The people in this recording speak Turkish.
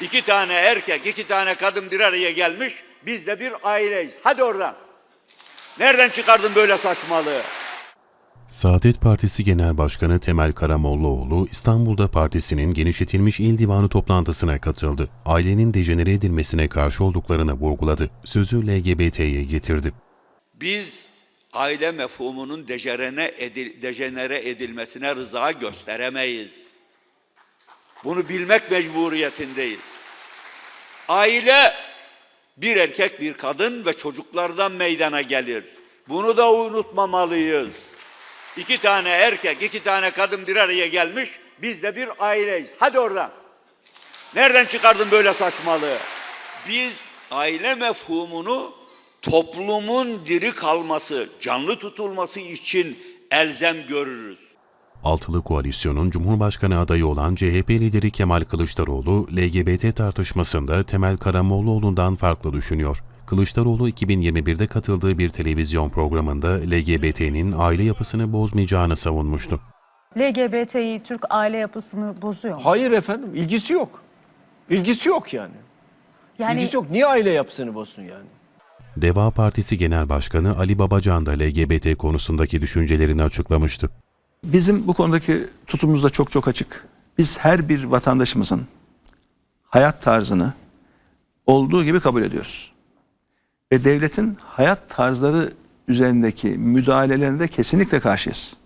İki tane erkek, iki tane kadın bir araya gelmiş. Biz de bir aileyiz. Hadi oradan. Nereden çıkardın böyle saçmalığı? Saadet Partisi Genel Başkanı Temel Karamollaoğlu İstanbul'da partisinin genişletilmiş il divanı toplantısına katıldı. Ailenin dejenere edilmesine karşı olduklarını vurguladı. Sözü LGBT'ye getirdi. Biz aile mefhumunun dejenere, edil, dejenere edilmesine rıza gösteremeyiz. Bunu bilmek mecburiyetindeyiz. Aile bir erkek bir kadın ve çocuklardan meydana gelir. Bunu da unutmamalıyız. İki tane erkek, iki tane kadın bir araya gelmiş. Biz de bir aileyiz. Hadi oradan. Nereden çıkardın böyle saçmalığı? Biz aile mefhumunu toplumun diri kalması, canlı tutulması için elzem görürüz. Altılı Koalisyon'un Cumhurbaşkanı adayı olan CHP lideri Kemal Kılıçdaroğlu, LGBT tartışmasında Temel Karamollaoğlu'ndan farklı düşünüyor. Kılıçdaroğlu 2021'de katıldığı bir televizyon programında LGBT'nin aile yapısını bozmayacağını savunmuştu. LGBTİ Türk aile yapısını bozuyor mu? Hayır efendim ilgisi yok. İlgisi yok yani. Yani İlgisi yok. Niye aile yapısını bozsun yani? Deva Partisi Genel Başkanı Ali Babacan da LGBT konusundaki düşüncelerini açıklamıştı. Bizim bu konudaki tutumumuz da çok çok açık. Biz her bir vatandaşımızın hayat tarzını olduğu gibi kabul ediyoruz. Ve devletin hayat tarzları üzerindeki müdahalelerine de kesinlikle karşıyız.